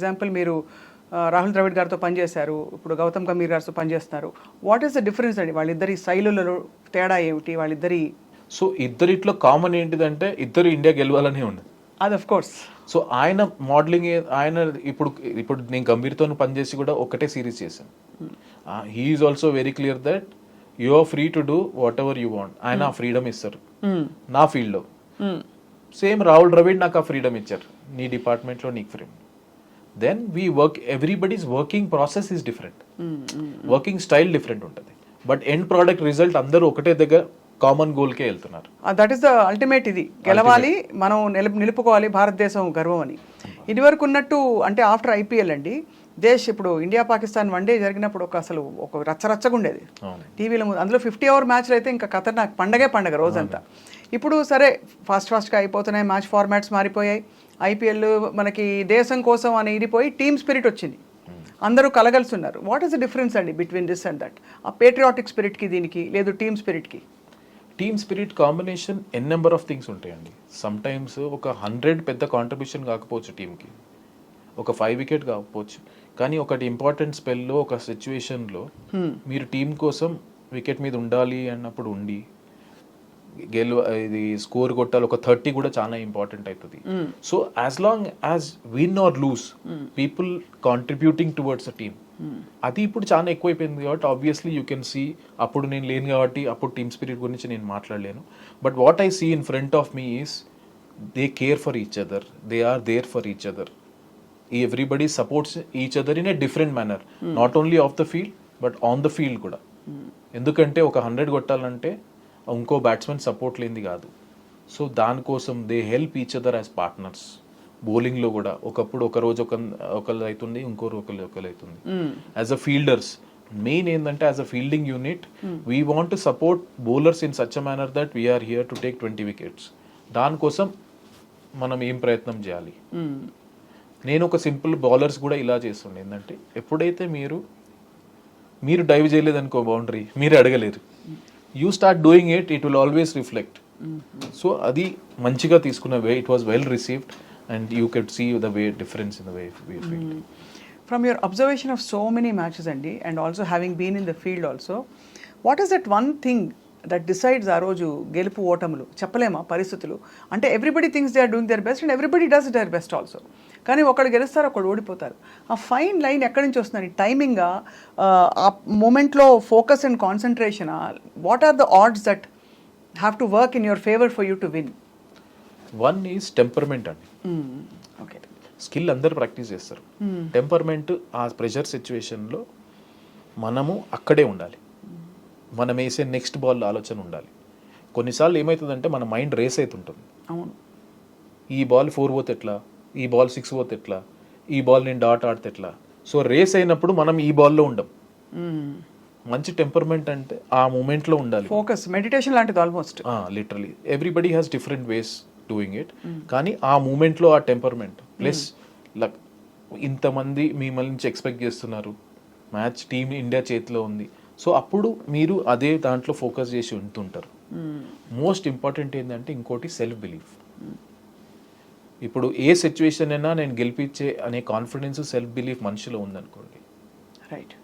Example మీరు రాహుల్ ద్రవిడ్ గారితో పనిచేశారు ఇప్పుడు గౌతమ్ గంభీర్ గారితో పనిచేస్తున్నారు. వాట్ ఈస్ ద డిఫరెన్స్ అండి? వాళ్ళిద్దరి శైలులలో తేడా ఏమిటి? వాళ్ళిద్దరి సో ఇద్దరిట్లో కామన్ ఏంటిదంటే ఇద్దరు ఇండియా గెలవాలనే ఉంది. అది ఆఫ్ కోర్స్ సో ఆయన మోడలింగ్ ఆయన ఇప్పుడు ఇప్పుడు నేను గంభీర్తో పనిచేసి కూడా ఒకటే సిరీస్ చేశాను. He's also very clear that you are free to do whatever you want ఆయన ఆ ఫ్రీడమ్ ఇస్తారు. నా ఫీల్డ్లో సేమ్ రాహుల్ ద్రవిడ్ నాకు ఆ ఫ్రీడమ్ ఇచ్చారు. నీ డిపార్ట్మెంట్లో నీకు freedom then we work everybody's working process is different working style different ఉంటుంది. బట్ ఎండ్ ప్రోడక్ట్ రిజల్ట్ అందరూ ఒకటే దగ్గర కామన్ గోల్కే వెళ్తున్నారు. దట్ ఈస్ ద అల్టిమేట్ ఇది. గెలవాలి మనం నిలుపు నిలుపుకోవాలి భారతదేశం గర్వం అని. ఇదివరకు ఉన్నట్టు అంటే ఆఫ్టర్ ఐపీఎల్ అండి దేశ్ ఇప్పుడు ఇండియా పాకిస్తాన్ వన్డే జరిగినప్పుడు ఒక అసలు ఒక రచ్చరచ్చగా ఉండేది టీవీలో ముందు అందులో ఫిఫ్టీ అవర్ మ్యాచ్లు అయితే ఇంకా ఖతర్నాక్ పండగే పండగ రోజంతా. ఇప్పుడు సరే ఫాస్ట్ ఫాస్ట్గా అయిపోతున్నాయి మ్యాచ్ ఫార్మాట్స్ మారిపోయాయి. ఐపీఎల్ మనకి దేశం కోసం అని ఇడిపోయి టీమ్ స్పిరిట్ వచ్చింది. అందరూ కలగలిసి ఉన్నారు వాట్ ఈస్ ద డిఫరెన్స్ అండి బిట్వీన్ దిస్ అండ్ దట్ ఆ పేట్రియాటిక్ స్పిరిట్కి దీనికి లేదు team స్పిరిట్కి? Team spirit combination n number of things ఉంటాయండి. సమ్ టైమ్స్ ఒక హండ్రెడ్ పెద్ద కాంట్రిబ్యూషన్ కాకపోవచ్చు టీంకి ఒక ఫైవ్ వికెట్ కాకపోవచ్చు. కానీ ఒకటి ఇంపార్టెంట్ స్పెల్లో ఒక సిచ్యువేషన్లో మీరు టీం కోసం వికెట్ మీద ఉండాలి అన్నప్పుడు ఉండి గెలు ఇది స్కోర్ కొట్టాలి ఒక థర్టీ కూడా చాలా ఇంపార్టెంట్ అవుతుంది so as long as win or lose people contributing towards a team అది ఇప్పుడు చాలా ఎక్కువైపోయింది కాబట్టి ఆబ్వియస్లీ యూ కెన్ సీ అప్పుడు నేను లేను కాబట్టి అప్పుడు టీమ్ స్పిరిట్ గురించి నేను మాట్లాడలేను. But what I see in front of me is they care for each other they are there for each other everybody supports each other in a different manner not only off the field but on the field కూడా. ఎందుకంటే ఒక hundred కొట్టాలంటే ఇంకో batsmen support లేనిది కాదు. So దానికోసం they help each other as partners బౌలింగ్లో కూడా ఒకప్పుడు ఒక రోజు ఒక ఒకళ్ళు అవుతుంది ఇంకో ఒకళ్ళు ఒకళ్ళు అవుతుంది యాజ్ అ ఫీల్డర్స్ మెయిన్ ఏంటంటే as a fielding unit we want support bowlers in such a manner that we're here to take twenty wickets దానికోసం మనం ఏం ప్రయత్నం చేయాలి? నేను ఒక సింపుల్ బౌలర్స్ కూడా ఇలా చేస్తుండే. ఏంటంటే ఎప్పుడైతే మీరు మీరు డైవ్ చేయలేదనుకో బౌండరీ మీరు అడగలేరు you start doing it it will always reflect so అది మంచిగా తీసుకున్న way it was well received and you get see the way difference in the way from your observation of so many matches అండి and also having been in the field also what is that one thing that decides ఆ రోజు గెలుపు ఓటములు చెప్పలేమా పరిస్థితులు. అంటే everybody things they are doing their best and everybody does their best also కానీ ఒకళ్ళు గెలుస్తారు ఒకళ్ళు ఓడిపోతారు. ఆ ఫైన్ లైన్ ఎక్కడి నుంచి వస్తుందని టైమింగ్ ఆ మూమెంట్లో focus and concentration what are the odds that have to work in your favour for you to win one is temperament అండి. ఓకే స్కిల్ అందరు ప్రాక్టీస్ చేస్తారు. టెంపర్మెంట్ ఆ ప్రెషర్ సిచ్యువేషన్లో మనము అక్కడే ఉండాలి. మనం వేసే నెక్స్ట్ బాల్ ఆలోచన ఉండాలి. కొన్నిసార్లు ఏమవుతుందంటే మన మైండ్ రేస్ అవుతుంటుంది అవును. ఈ బాల్ ఫోర్ పోతే ఎట్లా? ఈ బాల్ సిక్స్ పోతే ఎట్లా? ఈ బాల్ నేను డాట్ ఆడితే ఎట్లా? సో రేస్ అయినప్పుడు మనం ఈ బాల్లో ఉండం. మంచి టెంపర్మెంట్ అంటే ఆ మూమెంట్లో ఉండాలి. ఫోకస్ మెడిటేషన్ లాంటిది almost literally everybody has different ways doing it కానీ ఆ మూమెంట్లో ఆ టెంపర్మెంట్ ప్లస్ లక్ ఇంతమంది మిమ్మల్ని నుంచి ఎక్స్పెక్ట్ చేస్తున్నారు. మ్యాచ్ టీమ్ ఇండియా చేతిలో ఉంది. సో అప్పుడు మీరు అదే దాంట్లో ఫోకస్ చేసి ఉంటుంటారు. మోస్ట్ ఇంపార్టెంట్ ఏంటంటే ఇంకోటి సెల్ఫ్ బిలీఫ్ ఇప్పుడు ఏ సిచ్యువేషన్ అయినా నేను గెలిపించే అనే కాన్ఫిడెన్స్ సెల్ఫ్ బిలీఫ్ మనిషిలో ఉందనుకోండి. రైట్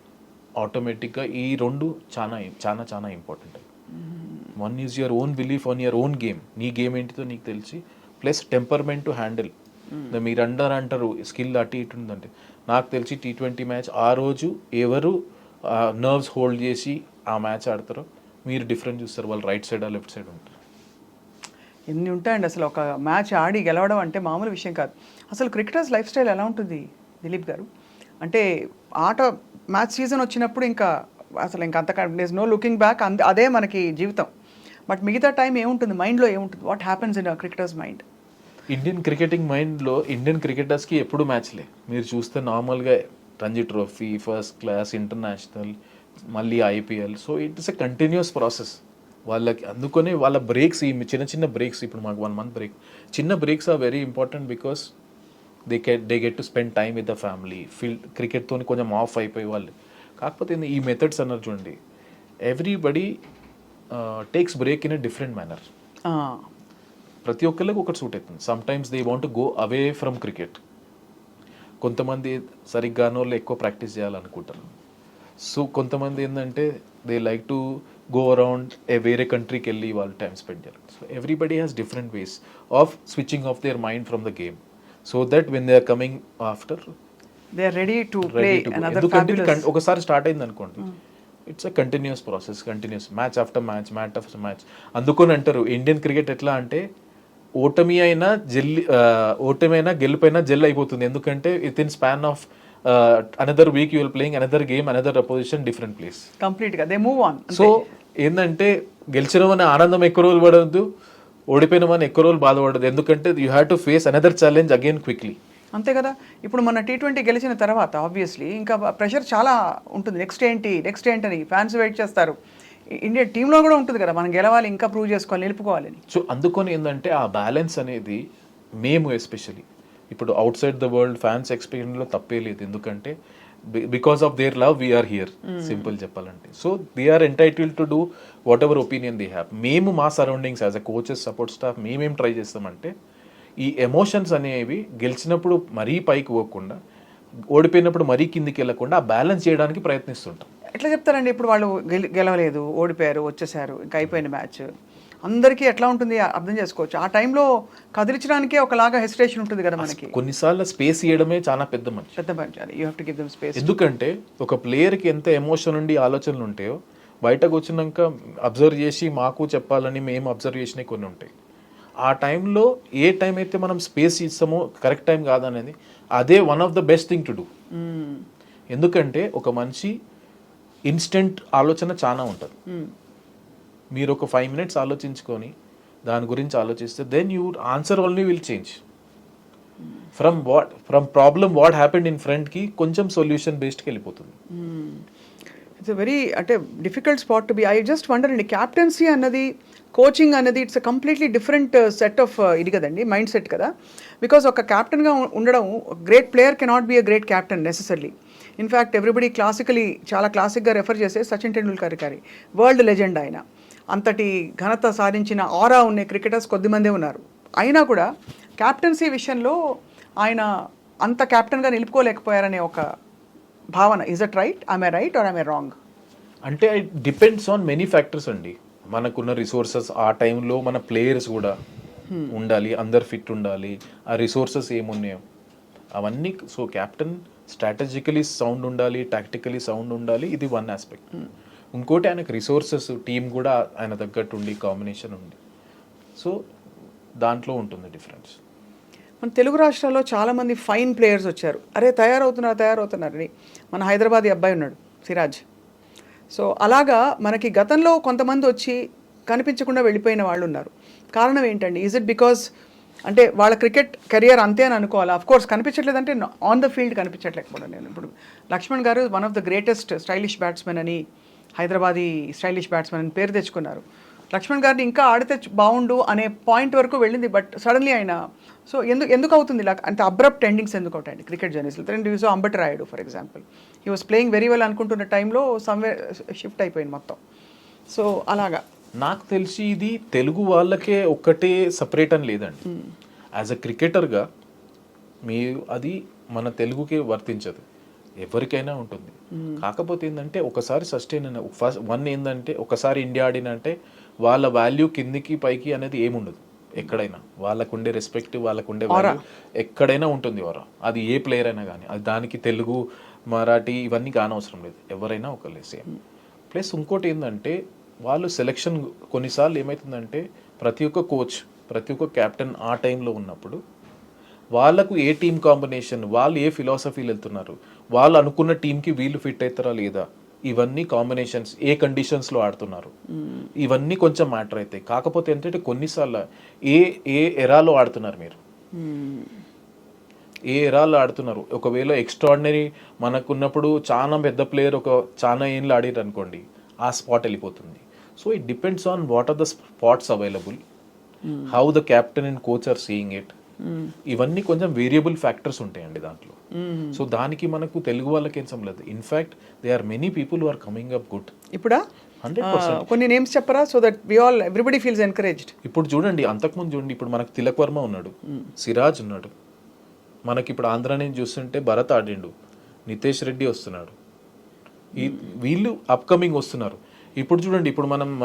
ఆటోమేటిక్గా ఈ రెండు చాలా చాలా చాలా important one is your own belief on your own game నీ గేమ్ ఏంటిదో నీకు తెలిసి ప్లస్ టెంపర్మెంట్ టు హ్యాండిల్ మీరు అందరు అంటారు స్కిల్ అటు ఇటు ఉందంటే. నాకు తెలిసి టీ ట్వంటీ మ్యాచ్ ఆ రోజు ఎవరు నర్వ్స్ హోల్డ్ చేసి ఆ మ్యాచ్ ఆడతారో మీరు డిఫరెంట్ చూస్తారు వాళ్ళు రైట్ సైడ్ లెఫ్ట్ సైడ్ ఉంటారు. ఎన్ని ఉంటాయండి అసలు ఒక మ్యాచ్ ఆడి గెలవడం అంటే మామూలు విషయం కాదు. అసలు క్రికెటర్స్ లైఫ్ స్టైల్ ఎలా ఉంటుంది దిలీప్ గారు? అంటే ఆట మ్యాచ్ సీజన్ వచ్చినప్పుడు ఇంకా అసలు ఇంకా అంతకంటే నో లుకింగ్ బ్యాక్ అంద అదే మనకి జీవితం. బట్ మిగతా టైం ఏముంటుంది? మైండ్లో ఏముంటుంది? What happens in cricketers mind Indian cricketing మైండ్లో ఇండియన్ క్రికెటర్స్కి ఎప్పుడు మ్యాచ్లే మీరు చూస్తే నార్మల్గా Ranji trophy first class international మళ్ళీ IPL. So it's a continuous process వాళ్ళకి అందుకనే వాళ్ళ బ్రేక్స్ ఈ చిన్న చిన్న బ్రేక్స్ ఇప్పుడు మాకు వన్ మంత్ బ్రేక్ చిన్న breaks are very important because they get they get to spend time with the family field క్రికెట్తో కొంచెం ఆఫ్ అయిపోయి వాళ్ళు. కాకపోతే ఈ మెథడ్స్ అన్నారు చూడండి. Everybody takes break in a different manner ప్రతి ఒక్కరికి ఒకటి సూట్ అవుతుంది sometimes they want go away from cricket కొంతమంది సరిగ్గానో ఎక్కువ ప్రాక్టీస్ చేయాలనుకుంటారు. సో కొంతమంది ఏంటంటే they like to go around ఏ వేరే కంట్రీకి వెళ్ళి వాళ్ళు టైం స్పెండ్ చేయాలి. So everybody has different ways of switching off their mind from the game so that when they are coming after they are ready to play ఎందుకంటే ఒకసారి start అయింది అనుకోండి it's a continuous process continuous match after match match after match అందుకని అంటారు Indian cricket ఎట్లా అంటే ఓటమి అయినా జెల్లి ఆ, ఓటమి అయినా గెలుపైనా జెల్ అయిపోతుంది. ఎందుకంటే within span of another week you will playing another game another opposition different place కంప్లీట్గా. దే మూవ్ ఆన్ సో ఏంటంటే గెలిచినమని ఆనందం ఎక్కువ రోజులు పడవద్దు ఓడిపోయినామని ఎక్కువ రోజులు బాధపడదు ఎందుకంటే you have to face another challenge again quickly అంతే కదా? ఇప్పుడు మన టీ ట్వంటీ గెలిచిన తర్వాత ఆబ్వియస్లీ ఇంకా ప్రెషర్ చాలా ఉంటుంది. నెక్స్ట్ ఏంటి? నెక్స్ట్ ఏంటని ఫ్యాన్స్ వెయిట్ చేస్తారు. ఇండియా టీంలో కూడా ఉంటుంది కదా మనం గెలవాలి ఇంకా ప్రూవ్ చేసుకోవాలి నిలుపుకోవాలని సో అందుకొని ఏంటంటే ఆ బ్యాలెన్స్ అనేది మేము ఎస్పెషలీ ఇప్పుడు outside the world fans ఎక్స్పీరియన్స్లో తప్పే లేదు. ఎందుకంటే because of their love we are here simple చెప్పాలంటే. So they are entitle to do whatever opinion they have మేము మా surroundings as a coaches support staff మేమేం ట్రై చేస్తామంటే ఈ ఎమోషన్స్ అనేవి గెలిచినప్పుడు మరీ పైకి పోకుండా ఓడిపోయినప్పుడు మరీ కిందికి వెళ్ళకుండా ఆ బ్యాలెన్స్ చేయడానికి ప్రయత్నిస్తుంటాం. ఎట్లా చెప్తారండి? ఇప్పుడు వాళ్ళు గెలి గెలవలేదు ఓడిపోయారు వచ్చేసారు ఇంకా అయిపోయిన మ్యాచ్. అందరికీ ఎట్లా ఉంటుంది అర్థం చేసుకోవచ్చు. ఆ టైంలో కదిలించడానికే ఒకలాగా హెసిటేషన్ ఉంటుంది కదా మనకి. కొన్నిసార్లు స్పేస్ ఇవ్వడమే చాలా పెద్ద మంచి. పెద్ద మంచి you have to give them space. ఎందుకంటే ఒక ప్లేయర్కి ఎంత ఎమోషన్ ఉండి ఆలోచనలు ఉంటాయో బయటకు వచ్చినాక అబ్జర్వ్ చేసి మాకు చెప్పాలని మేము అబ్జర్వ్ చేసినవి కొన్ని ఉంటాయి. ఆ టైంలో ఏ టైం అయితే మనం స్పేస్ ఇస్తామో కరెక్ట్ టైం కాదనేది అదే one of the best thing to do. ఎందుకంటే ఒక మనిషి ఇన్స్టెంట్ ఆలోచన చాలా ఉంటుంది. మీరు ఒక ఫైవ్ మినిట్స్ ఆలోచించుకొని దాని గురించి ఆలోచిస్తే then you answer only will change from what from problem what happened in ఫ్రంట్కి కొంచెం సొల్యూషన్ బేస్డ్కి వెళ్ళిపోతుంది. Hmm. ఇట్స్ వెరీ అంటే difficult spot to be. I just wonder అండి క్యాప్టెన్సీ అన్నది కోచింగ్ అనేది it's a completely different set of ఇది కదండి మైండ్ సెట్ కదా. బికాస్ ఒక క్యాప్టెన్గా ఉండడం great player cannot be a great captain necessarily in fact everybody classically చాలా క్లాసిక్గా రెఫర్ చేసే సచిన్ టెండూల్కర్ గారి వరల్డ్ లెజెండ్ ఆయన. అంతటి ఘనత సాధించిన ఆరా ఉన్న క్రికెటర్స్ కొద్దిమందే ఉన్నారు. అయినా కూడా క్యాప్టెన్సీ విషయంలో ఆయన అంత క్యాప్టెన్గా నిలుపుకోలేకపోయారనే ఒక భావన. Is at right I right or I wrong అంటే it depends on many factors అండి. మనకున్న రిసోర్సెస్ ఆ టైంలో మన ప్లేయర్స్ కూడా ఉండాలి అందరు ఫిట్ ఉండాలి. ఆ రిసోర్సెస్ ఏమున్నాయో. అవన్నీ సో క్యాప్టెన్ స్ట్రాటజికలీ సౌండ్ ఉండాలి టాక్టికలీ సౌండ్ ఉండాలి. ఇది వన్ ఆస్పెక్ట్ ఇంకోటి ఆయనకు రిసోర్సెస్ టీం కూడా ఆయన తగ్గట్టు ఉండి కాంబినేషన్ ఉంది సో దాంట్లో ఉంటుంది డిఫరెన్స్ మన తెలుగు రాష్ట్రాల్లో చాలామంది ఫైన్ ప్లేయర్స్ వచ్చారు. అరే తయారవుతున్నారు తయారవుతున్నారని మన హైదరాబాద్ అబ్బాయి ఉన్నాడు సిరాజ్. సో అలాగా మనకి గతంలో కొంతమంది వచ్చి కనిపించకుండా వెళ్ళిపోయిన వాళ్ళు ఉన్నారు. కారణం ఏంటండి? ఈజ్ ఇట్ బికాస్ అంటే వాళ్ళ క్రికెట్ కెరియర్ అంతే అని అనుకోవాలి? అఫ్ కోర్స్ కనిపించట్లేదంటే ఆన్ ద ఫీల్డ్ కనిపించట్లేకపోవడం నేను ఇప్పుడు లక్ష్మణ్ గారు one of the greatest stylish batsmen అని హైదరాబాదీ స్టైలిష్ బ్యాట్స్మెన్ అని పేరు తెచ్చుకున్నారు. లక్ష్మణ్ గారిని ఇంకా ఆడితే బాగుండు అనే పాయింట్ వరకు వెళ్ళింది బట్ సడన్లీ ఆయన సో ఎందుకు ఎందుకు అవుతుంది ఇలా అంత అబ్రప్ట్ ఎండింగ్స్ ఎందుకు అవుతాయండి క్రికెట్ జర్నీస్లో రెండు యూసో Ambati Rayudu for example he was playing very well అనుకుంటున్న టైంలో సమ్వే షిఫ్ట్ అయిపోయింది మొత్తం. సో అలాగా. నాకు తెలిసి ఇది తెలుగు వాళ్ళకే ఒక్కటే సపరేట్ అని లేదండి. యాజ్ అ క్రికెటర్గా మీ అది మన తెలుగుకే వర్తించదు. ఎవరికైనా ఉంటుంది. కాకపోతే ఏంటంటే ఒకసారి సస్టైన్ అయిన ఫస్ట్ వన్ ఏంటంటే ఒకసారి ఇండియా ఆడినంటే వాళ్ళ వాల్యూ కిందికి పైకి అనేది ఏముండదు. ఎక్కడైనా. వాళ్ళకుండే రెస్పెక్ట్ వాళ్ళకుండే ఎక్కడైనా ఉంటుంది వారా అది ఏ ప్లేయర్ అయినా కానీ అది దానికి తెలుగు మరాఠీ ఇవన్నీ కానవసరం లేదు. ఎవరైనా ఒకళ్ళే సేమ్ ప్లస్ ఇంకోటి ఏంటంటే వాళ్ళు సెలెక్షన్ కొన్నిసార్లు ఏమవుతుందంటే ప్రతి ఒక్క కోచ్ ప్రతి ఒక్క కెప్టెన్ ఆ టైంలో ఉన్నప్పుడు వాళ్ళకు ఏ టీం కాంబినేషన్ వాళ్ళు ఏ ఫిలాసఫీలు వెళ్తున్నారు వాళ్ళు అనుకున్న టీంకి వీళ్ళు ఫిట్ అవుతారా లేదా ఇవన్నీ కాంబినేషన్స్ ఏ కండిషన్స్లో ఆడుతున్నారు? ఇవన్నీ కొంచెం మ్యాటర్ అవుతాయి కాకపోతే ఏంటంటే కొన్నిసార్లు ఏ ఏ ఎరాలో ఆడుతున్నారు మీరు? ఏ ఎరాల్లో ఆడుతున్నారు? ఒకవేళ ఎక్స్ట్రాడినరీ మనకున్నప్పుడు చాలా పెద్ద ప్లేయర్ ఒక చాలా ఏళ్ళు ఆడిరు అనుకోండి ఆ స్పాట్ వెళ్ళిపోతుంది. So it depends on what are the spots available how the captain and coach are seeing it ఇవన్నీ కొంచెం వేరియబుల్ ఫ్యాక్టర్స్ ఉంటాయండి దాంట్లో. సో దానికి మనకు తెలుగు వాళ్ళకి ఏం సంబంధం లేదు. In fact they are many people are coming up good ఇప్పుడా? కొన్ని నేమ్స్ చెప్పరా? So that we all everybody feels encouraged ఇప్పుడు చూడండి అంతకుముందు చూడండి ఇప్పుడు మనకు తిలక్ వర్మ ఉన్నాడు. సిరాజ్ ఉన్నాడు. మనకి ఇప్పుడు ఆంధ్ర నుంచి చూస్తుంటే భరత్ ఆడిండు. నితేష్ రెడ్డి వస్తున్నాడు. ఈ వీళ్ళు అప్కమింగ్ వస్తున్నారు. ఇప్పుడు చూడండి ఇప్పుడు మనం